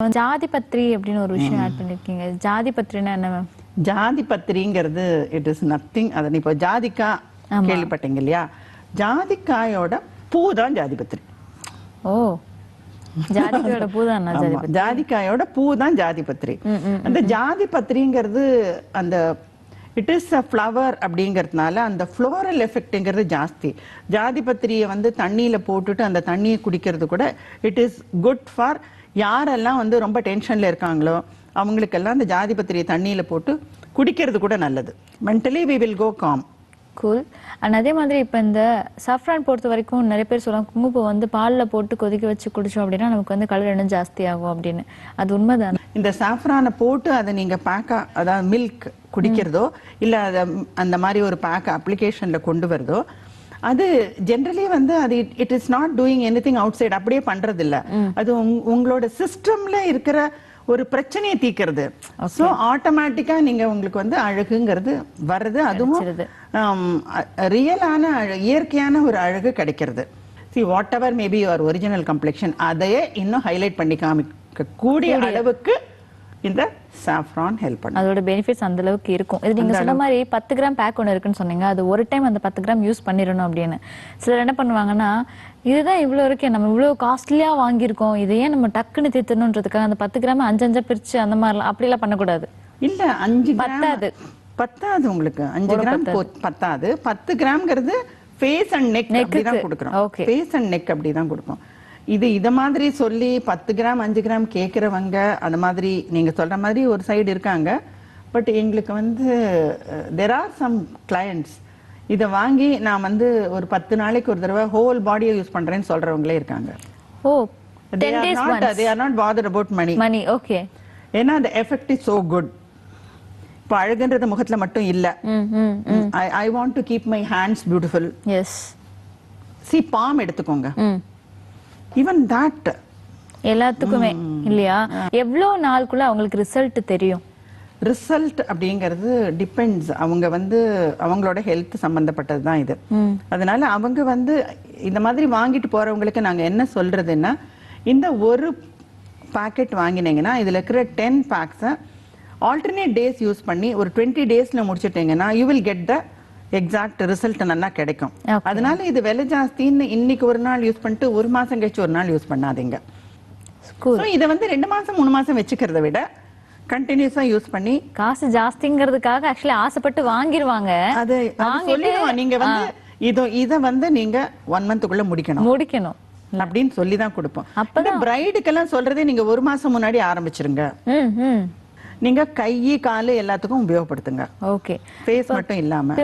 ஜாதி பத்திரி அப்படின்னு ஒரு விஷயம் ஆட் பண்ணிருக்கீங்க. ஜாதி பத்திரினா என்ன மேம் ஜாதி பத்திரிங்கிறது இட் இஸ் நத்திங் அதை இப்போ ஜாதிக்கா கேள்விப்பட்டீங்க இல்லையா? ஜாதிக்காயோட பூ தான் ஜாதி பத்திரி ஓ. ஜாதிக்கையோட ஜாதிக்காயோட பூ தான் ஜாதி பத்திரி அந்த ஜாதி பத்திரிங்கிறது அந்த இட் இஸ் அ ஃப்ளவர் அப்படிங்கிறதுனால அந்த ஃப்ளோரல் எஃபெக்ட்ங்கிறது ஜாஸ்தி. ஜாதி பத்திரியை வந்து தண்ணியில போட்டுட்டு அந்த தண்ணியை குடிக்கிறது கூட இட் இஸ் குட் ஃபார் யாரெல்லாம் வந்து ரொம்ப டென்ஷன்ல இருக்காங்களோ அவங்களுக்கெல்லாம் அந்த ஜாதி பத்திரியை தண்ணியில போட்டு குடிக்கிறது கூட நல்லது. Mentally we will go calm cool and அதே மாதிரி இப்போ இந்த சாஃப்ரான் பொறுத்த வரைக்கும் நிறைய பேர் சொல்லுவாங்க குங்குமப்பூ வந்து பாலில் போட்டு கொதிக்க வச்சு குடிச்சோம் அப்படின்னா நமக்கு வந்து கலர் இன்னும் ஜாஸ்தி ஆகும் அப்படின்னு. அது உண்மைதானே? இந்த சாஃப்ரானை போட்டு அதை நீங்க பேக்கா அதாவது மில்க் குடிக்கிறதோ இல்ல அத அந்த மாதிரி ஒரு பேக் அப்ளிகேஷன்ல கொண்டு வருதோ அது ஜென்ரலி வந்து அது it is not doing anything outside அப்படியே பண்றது இல்ல அது உங்க- உங்களோட சிஸ்டம்ல இருக்கிற ஒரு பிரச்சனையை தீக்கிறது ஸோ ஆட்டோமேட்டிக்கா நீங்க உங்களுக்கு வந்து அழகுங்கிறது வருது அதுவும். ரியலான இயற்கையான ஒரு அழகு கிடைக்கிறது. See whatever maybe your original complexion அதையே இன்னும் ஹைலைட் பண்ணி காமிக்க கூடிய அளவுக்கு இந்த சாஃப்ரான் ஹெல்ப் பண்ணும் அதோட பெனிஃபிட்ஸ் அந்த அளவுக்கு இருக்கும். இது நீங்க சொன்ன மாதிரி பத்து கிராம் பேக் ஒன்று இருக்குன்னு சொன்னீங்க. அது ஒரு டைம் அந்த பத்து கிராம் யூஸ் பண்ணிடணும் அப்படின்னு. சிலர் என்ன பண்ணுவாங்கன்னா இதுதான் இவ்வளோ இருக்கே நம்ம இவ்வளோ காஸ்ட்லியா வாங்கியிருக்கோம். இதையே நம்ம டக்குன்னு தீர்த்தணுன்றதுக்காக அந்த பத்து கிராம் அஞ்சு அஞ்சா பிரிச்சு அந்த மாதிரிலாம் அப்படிலாம் பண்ணக்கூடாது. இல்ல அஞ்சு பத்தாது. பத்தாது உங்களுக்கு. அஞ்சு கிராம் பத்தாது. பத்து கிராம்ங்கிறது ஃபேஸ் அண்ட் நெக் அப்படிதான் கொடுக்குறோம். Okay. ஃபேஸ் அண்ட் நெக் அப்படிதான் கொடுப்போம். இது இத மாதிரி சொல்லி பத்து கிராம் அஞ்சு கிராம் கேட்குறவங்க அந்த மாதிரி நீங்க சொல்ற மாதிரி ஒரு சைடு இருக்காங்க. பட் எங்களுக்கு வந்து தெர் ஆர் சம் கிளையண்ட்ஸ் இதை வாங்கி நான் வந்து ஒரு பத்து நாளைக்கு ஒரு தடவை ஹோல் பாடியை யூஸ் பண்றேன்னு சொல்றவங்களே இருக்காங்க. Oh are days not they are not bothered about money. Money okay ஏன்னா அந்த எஃபெக்ட் இஸ் சோ குட் இப்போ அழகுன்றது முகத்துல மட்டும் இல்ல. I I want to keep my hands beautiful S C balm எடுத்துக்கோங்க. ஈவன் தட் எல்லாத்துக்குமே இல்லையா? எவ்வளோ நாளுக்குள்ள அவங்களுக்கு ரிசல்ட் தெரியும்? ரிசல்ட் அப்படிங்கிறது டிபெண்ட்ஸ் அவங்க வந்து அவங்களோட ஹெல்த் சம்பந்தப்பட்டது தான் இது அதனால அவங்க வந்து இந்த மாதிரி வாங்கிட்டு போறவங்களுக்கு நாங்க என்ன சொல்றதுன்னா இந்த ஒரு பாக்கெட் வாங்கினீங்கன்னா இதுல இருக்கிற டென் பேக்ஸை ஆல்டர்னேட் டேஸ் யூஸ் பண்ணி ஒரு டுவெண்ட்டி டேஸ்ல முடிச்சிட்டீங்கன்னா you will get the exact result நல்லா கிடைக்கும். அதனால இது விலை ஜாஸ்தின்னு இன்னைக்கு ஒரு நாள் யூஸ் பண்ணிட்டு ஒரு மாசம் கழிச்சு ஒரு நாள் யூஸ் பண்ணாதீங்க. இதை வந்து ரெண்டு மாசம் மூணு மாசம் வச்சுக்கிறத விட கண்டினியூஸா யூஸ் பண்ணி காசு ஜாஸ்திங்கிறதுக்காக ஆக்சுவலி ஆசைப்பட்டு வாங்கிருவாங்க. அது சொல்லிடுவோம். நீங்க வந்து இதோ இத வந்து நீங்க ஒன் மந்த்துக்குள்ள முடிக்கணும். முடிக்கணும். அப்படின்னு சொல்லி தான் கொடுப்போம். அப்பதான். பிரைடுக்கெல்லாம் சொல்றதே நீங்க ஒரு மாசம் முன்னாடி ஆரம்பிச்சிருங்க. நீங்க கை காலு எல்லாத்துக்கும் உபயோகப்படுத்துங்க. ஓகே ஃபேஸ் மட்டும் இல்லாம.